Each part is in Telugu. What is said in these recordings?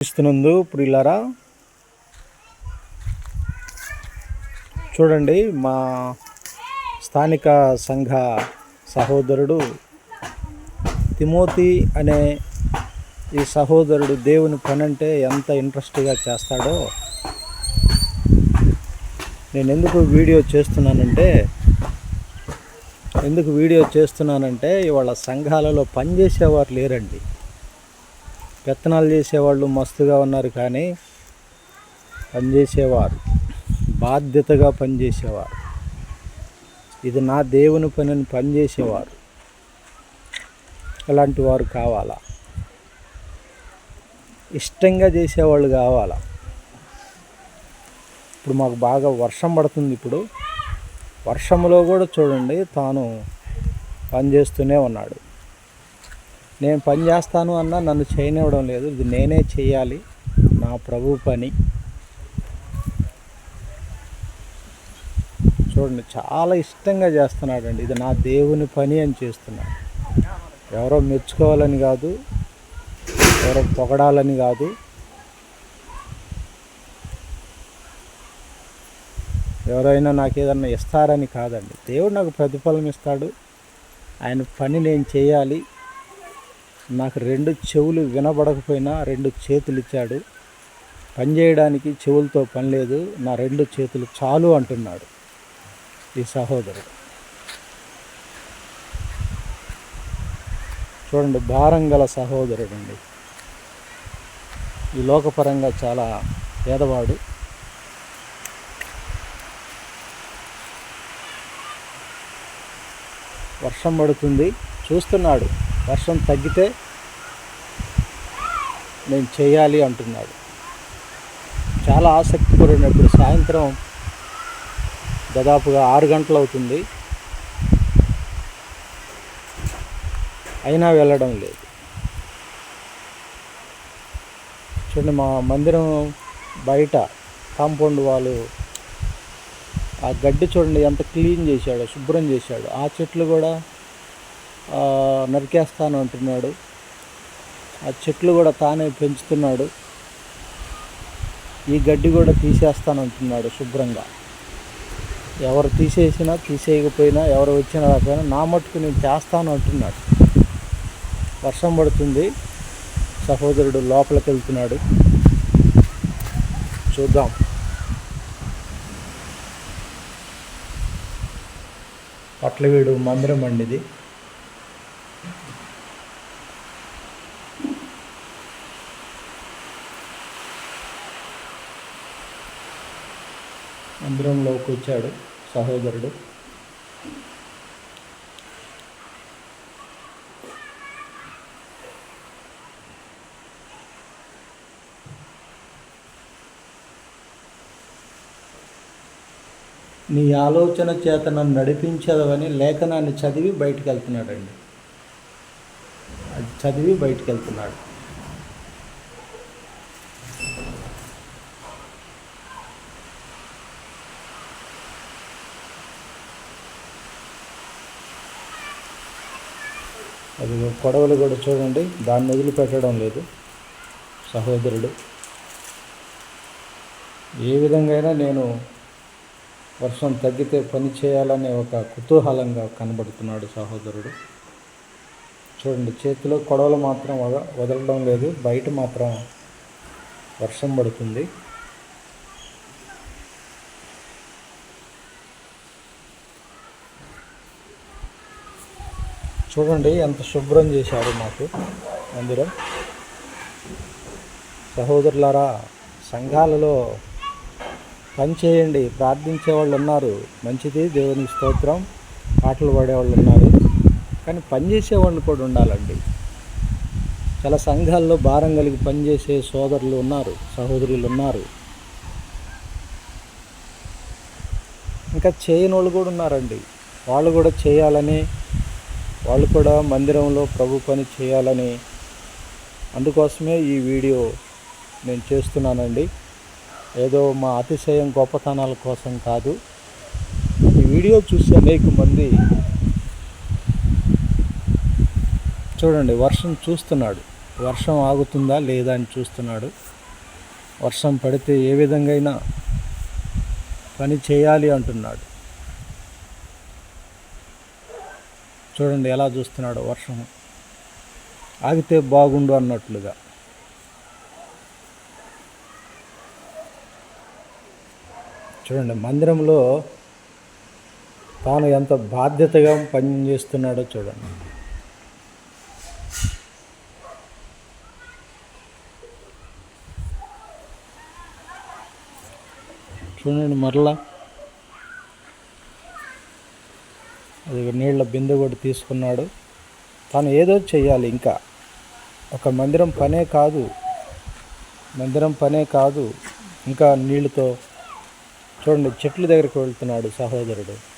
ఇస్తున్నందు ఇప్పుడు ఇలారా చూడండి మా స్థానిక సంఘ సహోదరుడు తిమోతి అనే ఈ సహోదరుడు దేవుని పని అంటే ఎంత ఇంట్రెస్ట్గా చేస్తాడో నేను ఎందుకు వీడియో చేస్తున్నానంటే ఎందుకు వీడియో చేస్తున్నానంటే ఇవాళ సంఘాలలో పనిచేసేవారు లేరండి. పెత్తనాలు చేసేవాళ్ళు మస్తుగా ఉన్నారు కానీ పనిచేసేవారు. బాధ్యతగా పనిచేసేవారు. ఇది నా దేవుని పనిని పనిచేసేవారు. అలాంటి వారు కావాలా? ఇష్టంగా చేసేవాళ్ళు కావాలా? ఇప్పుడు మాకు బాగా వర్షం పడుతుంది ఇప్పుడు. వర్షంలో కూడా చూడండి తాను పనిచేస్తూనే ఉన్నాడు. నేను పని చేస్తాను అన్నా నన్ను చేయనివ్వడం లేదు. ఇది నేనే చేయాలి. నా ప్రభు పని. చూడండి చాలా ఇష్టంగా చేస్తున్నాడండి. ఇది నా దేవుని పని అని చేస్తున్నాడు. ఎవరో మెచ్చుకోవాలని కాదు ఎవరో పొగడాలని కాదు. ఎవరైనా నాకు ఏదన్నా ఇస్తారని కాదండి. దేవుడు నాకు ప్రతిఫలం ఇస్తాడు. ఆయన పని నేను చేయాలి. నాకు రెండు చెవులు వినబడకపోయినా రెండు చేతులు ఇచ్చాడు పని చేయడానికి చెవులతో పని లేదు. నా రెండు చేతులు చాలు అంటున్నాడు ఈ సహోదరుడు. చూడండి భారం గల సహోదరుడు అండి ఈ లోకపరంగా చాలా పేదవాడు. వర్షం పడుతుంది. చూస్తున్నాడు. వర్షం తగ్గితే నేను చేయాలి అంటున్నాడు. చాలా ఆసక్తిపడినప్పుడు సాయంత్రం దాదాపుగా ఆరు గంటలు అవుతుంది. అయినా వెళ్ళడం లేదు. చూడండి మా మందిరం బయట కాంపౌండ్ వాళ్ళు ఆ గడ్డి చూడండి ఎంత క్లీన్ చేశాడో శుభ్రం చేశాడు. ఆ చెట్లు కూడా నరికేస్తాను అంటున్నాడు. ఆ చెట్లు కూడా తానే పెంచుతున్నాడు. ఈ గడ్డి కూడా తీసేస్తాను అంటున్నాడు శుభ్రంగా. ఎవరు తీసేసినా తీసేయకపోయినా ఎవరు వచ్చినా రాకపోయినా నా మట్టుకు నేను చేస్తాను అంటున్నాడు. వర్షం పడుతుంది. సహోదరుడు లోపలికి వెళ్తున్నాడు. చూద్దాం. పట్లవీడు మందిరం అండి ఇది. మందిరంలోకి వచ్చాడు సహోదరుడు. నీ ఆలోచన చేత నన్ను నడిపించదవని లేఖనాన్ని చదివి బయటకు వెళ్తున్నాడండి. అది చదివి బయటకు వెళ్తున్నాడు. అది కొడవలు కూడా చూడండి. దాన్ని వదిలిపెట్టడం లేదు. సహోదరుడు ఏ విధంగా అయినా నేను వర్షం తగ్గితే పని చేయాలనే ఒక కుతూహలంగా కనబడుతున్నాడు సహోదరుడు. చూడండి చేతిలో కొడవలు మాత్రం వద- వదలడం లేదు. బయట మాత్రం వర్షం పడుతుంది. చూడండి ఎంత శుభ్రం చేశాడు మాకు మందిరం. సహోదరులారా సంఘాలలో పని చేయండి ప్రార్థించే వాళ్ళు ఉన్నారు. మంచిది దేవుని స్తోత్రం. పాటలు పాడేవాళ్ళు ఉన్నారు. కానీ పని చేసేవాళ్ళు కూడా ఉండాలండి. చాలా సంఘాల్లో భారం కలిగి పనిచేసే సోదరులు ఉన్నారు సహోదరులు ఉన్నారు. ఇంకా చేయని వాళ్ళు కూడా ఉన్నారండి. వాళ్ళు కూడా చేయాలని వాళ్ళు కూడా మందిరంలో ప్రభు పని చేయాలని అందుకోసమే ఈ వీడియో నేను చేస్తున్నానండి. ఏదో మా అతిశయం గొప్పతనాల కోసం కాదు. ఈ వీడియో చూసి అనేక మంది చూడండి వర్షం చూస్తున్నాడు. వర్షం ఆగుతుందా లేదా అని చూస్తున్నాడు. వర్షం పడితే ఏ విధంగా అయినా పని చేయాలి అంటున్నాడు. చూడండి ఎలా చూస్తున్నాడు వర్షం. ఆగితే బాగుండు అన్నట్లుగా. చూడండి మందిరంలో తాను ఎంత బాధ్యతగా పని చేస్తున్నాడో చూడండి. చూడండి మరలా అది నీళ్ళ బిందె కూడా తీసుకున్నాడు. తాను ఏదో చేయాలి ఇంకా. ఒక మందిరం పనే కాదు. మందిరం పనే కాదు. ఇంకా నీళ్ళతో చూడండి చెట్ల దగ్గరికి వెళ్తున్నాడు సహోదరుడు.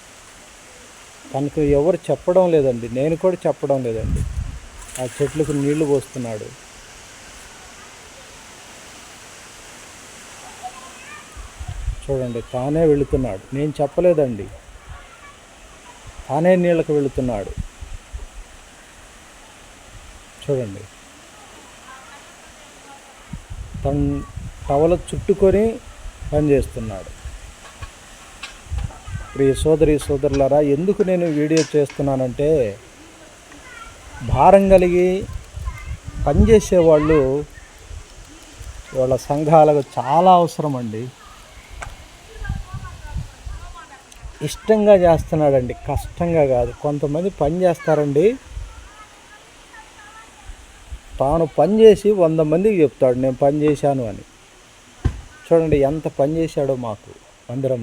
తనకు ఎవరు చెప్పడం లేదండి. నేను కూడా చెప్పడం లేదండి. ఆ చెట్లకు నీళ్ళు పోస్తున్నాడు. చూడండి తానే వెళుతున్నాడు. నేను చెప్పలేదండి. తానే నీళ్ళకు వెళుతున్నాడు. చూడండి. తన టవల చుట్టుకొని పనిచేస్తున్నాడు ప్రియ సోదరి సోదరులారా ఎందుకు నేను వీడియో చేస్తున్నానంటే భారం కలిగి పనిచేసేవాళ్ళు వాళ్ళ సంఘాలకు చాలా అవసరం అండి ఇష్టంగా చేస్తున్నాడండి. కష్టంగా కాదు. కొంతమంది పని చేస్తారండి. తాను పని చేసి వంద మందికి చెప్తాడు. నేను పని చేశాను అని. చూడండి ఎంత పని చేశాడో మాకు. మందిరం